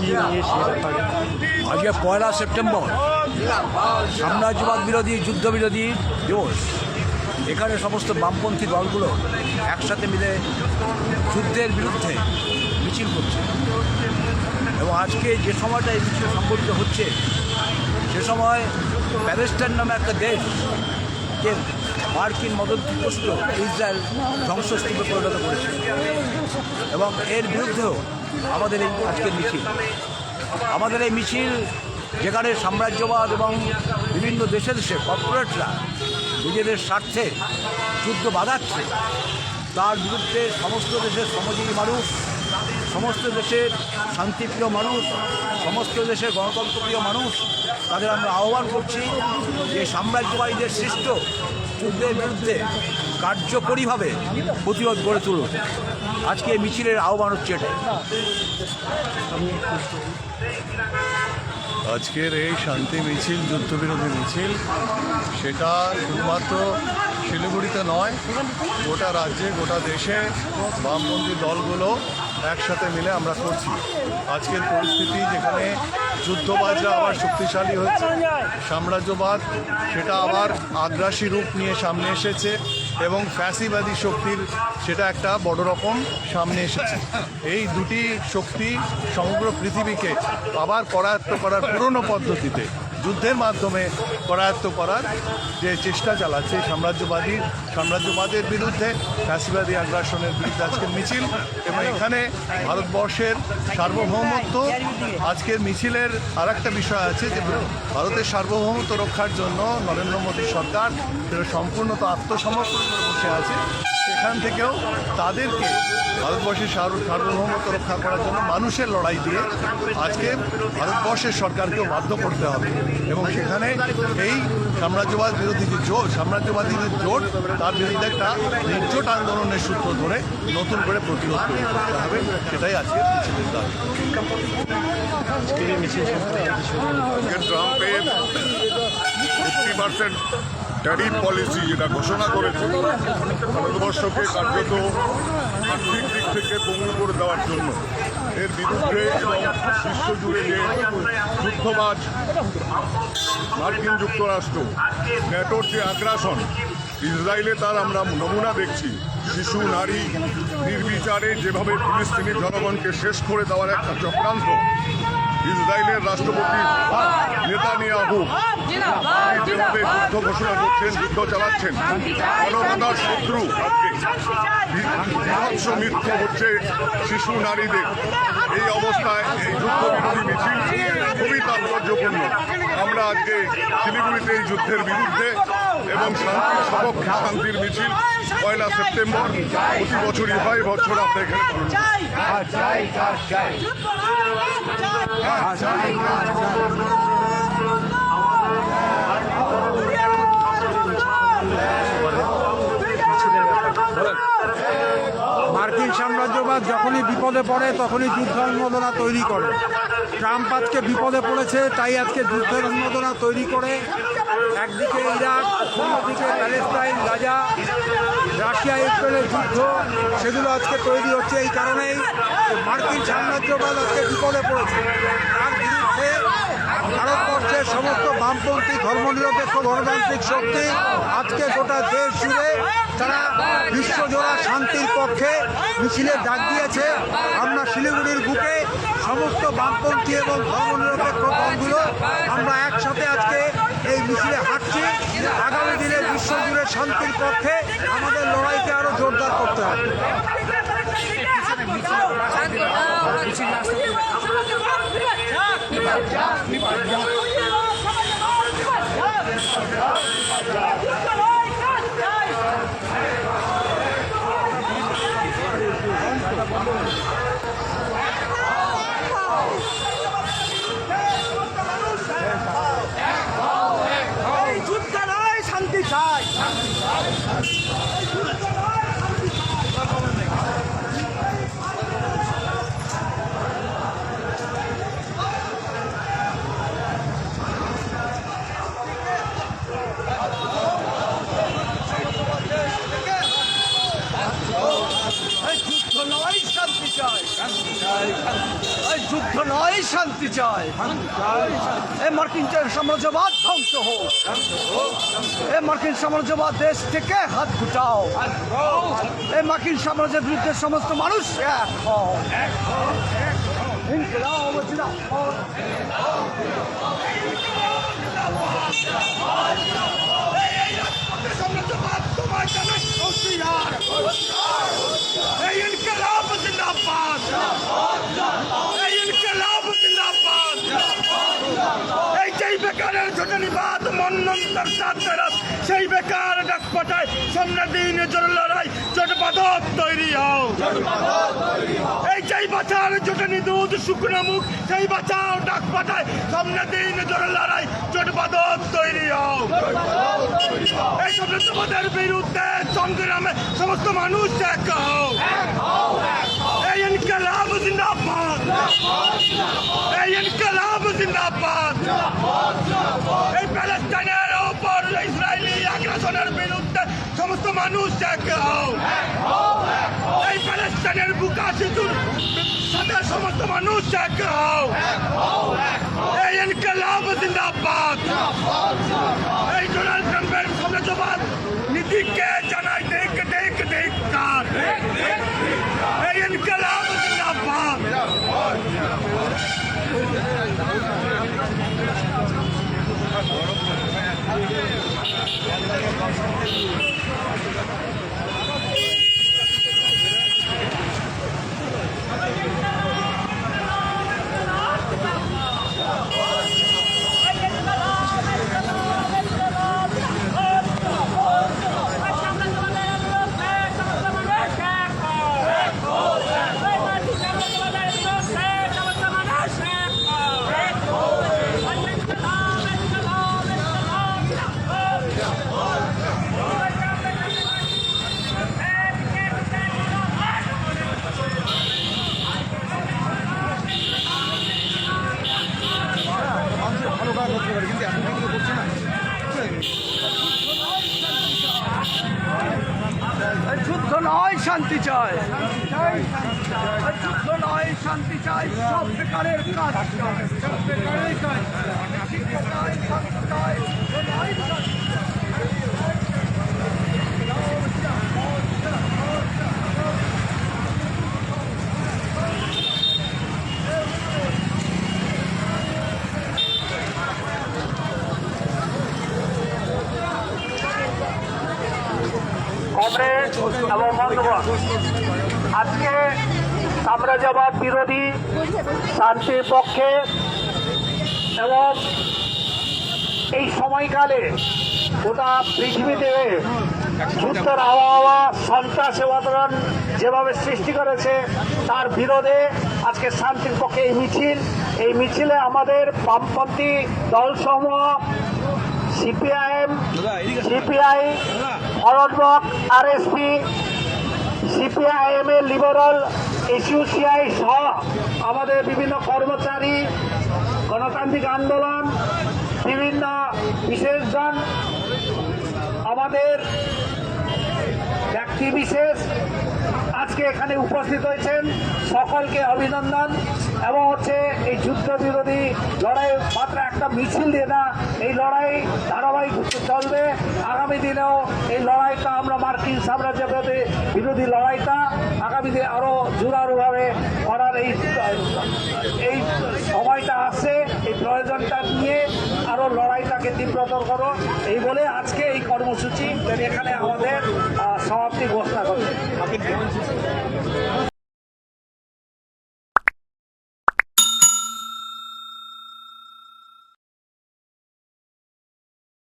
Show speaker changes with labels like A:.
A: কি নিয়ে সে ব্যাপারে?
B: আজকে পয়লা সেপ্টেম্বর। সাম্রাজ্যবাদ বিরোধী, যুদ্ধ বিরোধী দিবস এখানে সমস্ত বামপন্থী দলগুলো একসাথে মিলে যুদ্ধের বিরুদ্ধে মিছিল করছে। এবং আজকে যে সময়টা এই মিছিল সংগঠিত হচ্ছে, সে সময় প্যালেস্টাইন নামে একটা দেশ যে মার্কিন মদতপুষ্ট ইসরায়েল ধ্বংসস্তূপে পরিণত করেছে। এবং এর বিরুদ্ধেও আমাদের এই আজকের মিছিল। আমাদের এই মিছিল, যেখানে সাম্রাজ্যবাদ এবং বিভিন্ন দেশে দেশে কর্পোরেটরা নিজেদের স্বার্থে যুদ্ধ বাধাচ্ছে, তার বিরুদ্ধে সমস্ত দেশের শ্রমজীবী মানুষ, সমস্ত দেশের শান্তিপ্রিয় মানুষ, সমস্ত দেশের গণতন্ত্রপ্রিয় মানুষ, তাদের আমরা আহ্বান করছি যে সাম্রাজ্যবাদীদের সৃষ্ট যুদ্ধের বিরুদ্ধে কার্যকরীভাবে প্রতিরোধ গড়ে তুলুন। আজকে মিছিলের আহ্বান হচ্ছে এটাই।
C: আজকের এই শান্তি মিছিল যুদ্ধবিরোধী মিছিল, সেটা শুধুমাত্র শিলিগুড়িতে নয়, গোটা রাজ্যে, গোটা দেশে বামপন্থী দলগুলো একসাথে মিলে আমরা করছি। আজকের পরিস্থিতি যেখানে যুদ্ধবাজরা আবার শক্তিশালী হচ্ছে সাম্রাজ্যবাদ, সেটা আবার আগ্রাসী রূপ নিয়ে সামনে এসেছে। এবং ফ্যাসিবাদী শক্তির সেটা একটা বড় রকম সামনে এসেছে। এই দুটি শক্তি সমগ্র পৃথিবীকে আবার করায়ত্ত করার পুরনো পদ্ধতিতে যুদ্ধের মাধ্যমে করায়ত্ত করার যে চেষ্টা চালাচ্ছে সাম্রাজ্যবাদী, সাম্রাজ্যবাদের বিরুদ্ধে ফ্যাসিবাদী আগ্রাসনের বিরুদ্ধে আজকের মিছিল এবং এখানে ভারতবর্ষের সার্বভৌমত্ব আজকের মিছিলের আর একটা বিষয় আছে যে ভারতের সার্বভৌমত্ব রক্ষার জন্য নরেন্দ্র মোদী সরকার সেটা সম্পূর্ণ তো আত্মসমর্পণ করে বসে আছে। সেখান থেকেও তাদেরকে ভারতবর্ষের সার্ব- সার্বভৌমত্ব রক্ষা করার জন্য মানুষের লড়াই দিয়ে আজকে ভারতবর্ষের সরকারকেও বাধ্য করতে হবে। এবং সেখানে এই সাম্রাজ্যবাদ বিরোধী যে জোট সাম্রাজ্যবাদী যে জোট তার বিরুদ্ধে একটা নির্জোট আন্দোলনের সূত্র ধরে নতুন করে প্রতিরোধ করে করতে হবে। সেটাই আছে মিছিলের দাবি।
D: ট্রাম্পের ফিফটি পার্সেন্ট ট্যারিফ পলিসি যেটা ঘোষণা করেছে, ভারতবর্ষকে কার্যত আর্থিক দিক থেকে পঙ্গু করে দেওয়ার জন্য। এর বিরুদ্ধে এবং বিশ্বজুড়ে যে যুদ্ধবাজ মার্কিন যুক্তরাষ্ট্র, ন্যাটোর যে আগ্রাসন, ইসরায়েলে তার আমরা নমুনা দেখছি। শিশু, নারী নির্বিচারে যেভাবে ফিলিস্তিনি জনগণকে শেষ করে দেওয়ার একটা চক্রান্ত ইসরায়েলের রাষ্ট্রপতি নেতানিয়াহু যেভাবে যুদ্ধ ঘোষণা করছেন, যুদ্ধ চালাচ্ছেন, মানবতার শত্রু বিভৎস মৃত্যু হচ্ছে শিশু নারীদের। এই অবস্থায় এই যুদ্ধ বিরোধী মিছিল খুবই তাৎপর্যপূর্ণ। আমরা আজকে শিলিগুড়িতে এই যুদ্ধের বিরুদ্ধে এবং শান্তির সপক্ষে শান্তির মিছিল পয়লা সেপ্টেম্বর প্রতি বছরই হয়, বছর আমরা এখানে। পালন করি।
E: মার্কিন সাম্রাজ্যবাদ যখনই বিপদে পড়ে, তখনই যুদ্ধ উন্মোদনা তৈরি করে। ট্রাম্প আজকে বিপদে পড়েছে, তাই আজকে যুদ্ধের উন্মোদনা তৈরি করে। একদিকে ইরাক, অন্যদিকে প্যালেস্টাইন, গাজা। রাশিয়া ইউক্রেনের যুদ্ধ সেগুলো আজকে তৈরি হচ্ছে এই কারণেই মার্কিন সাম্রাজ্যবাদ আজকে বিপদে পড়েছে। তার বিরুদ্ধে ভারতবর্ষের সমস্ত বামপন্থী ধর্মনিরপেক্ষ গণতান্ত্রিক শক্তি আজকে গোটা দেশ জুড়ে তারা বিশ্বজোড়া শান্তির পক্ষে মিছিলের ডাক দিয়েছে। আমরা শিলিগুড়ির বুকে সমস্ত বামপন্থী এবং ধর্মনিরপেক্ষ দলগুলো আমরা একসাথে আজকে এই মিছিলে হাঁটছি। আগামী দিনে বিশ্বজুড়ে শান্তির পক্ষে আমাদের লড়াইকে আরও জোরদার করতে
F: চাই এ মার্কিন সাম্রাজ্যবাদ ধ্বংস হোক। এ মার্কিন সাম্রাজ্যবাদ দেশ থেকে হাত গুটাও এ মার্কিন সাম্রাজ্যের বিরুদ্ধে সমস্ত মানুষ এক হও। সামনে দিন জোর লড়াই, জোট বাদক তৈরি হও। এই যেই বাচ্চার জোটনি দুধ শুকনো মুখ, সেই বাচ্চাও ডাক পাঠায় দিন জোর লড়াই, জোট বাদক তৈরি হও। এই সাম্রাজ্যবাদের বিরুদ্ধে সংগ্রামে সমস্ত মানুষ এক হও। এই ইনকলাব জিন্দাবাদ। এই ইনকলাব জিন্দাবাদ। এই প্যালেস্টাইনের ওপর ইসরায়েলি আগ্রাসনের বিরুদ্ধে সমস্ত মানুষ এক হও। এই প্যালেস্টাইনের বুকা শিশুর সাথে সমস্ত মানুষ এক হও। এই ইনকলাব জিন্দাবাদ। এই ডোনাল্ড ট্রাম্পের সাম্রাজ্যবাদ নীতিকে জানাই দেখ দেখ দেখ কার এই ইনকলাব জিন্দাবাদ এই যুদ্ধ নয় শান্তি চাই এই যুদ্ধ নয় শান্তি চাই সব বেকারের কাজ চাই। কাজ
G: আজকে সাম্রাজ্যবাদ বিরোধী শান্তির পক্ষে এবং এই সময়কালে গোটা পৃথিবীতে যুদ্ধের আবহাওয়া, সন্ত্রাস এবং যেভাবে সৃষ্টি করেছে, তার বিরোধে আজকে শান্তির পক্ষে এই মিছিল, এই মিছিলে আমাদের বামপন্থী দলসমূহ, CPIM, CPI Forward Bloc RSP, CPIM এর লিবারাল এসইউসিআই সহ আমাদের বিভিন্ন কর্মচারী গণতান্ত্রিক আন্দোলন বিভিন্ন বিশেষজন আমাদের ব্যক্তি বিশেষ আজকে এখানে উপস্থিত হয়েছেন সকলকে অভিনন্দন এবং হচ্ছে এই যুদ্ধ বিরোধী লড়াই মাত্র একটা মিছিল দিয়ে না, এই লড়াই ধারাবাহিক চলবে। আগামী দিনেও এই লড়াইটা আমরা মার্কিন সাম্রাজ্য বিরোধী লড়াইটা আগামী দিনে আরও জোরালোভাবে করার এই এই সময়টা আসছে, এই প্রয়োজনটা লড়াইটাকে তীব্রতর করো। এই বলে আজকে এই কর্মসূচি এখানে আমাদের সমাপ্তি ঘোষণা করছে।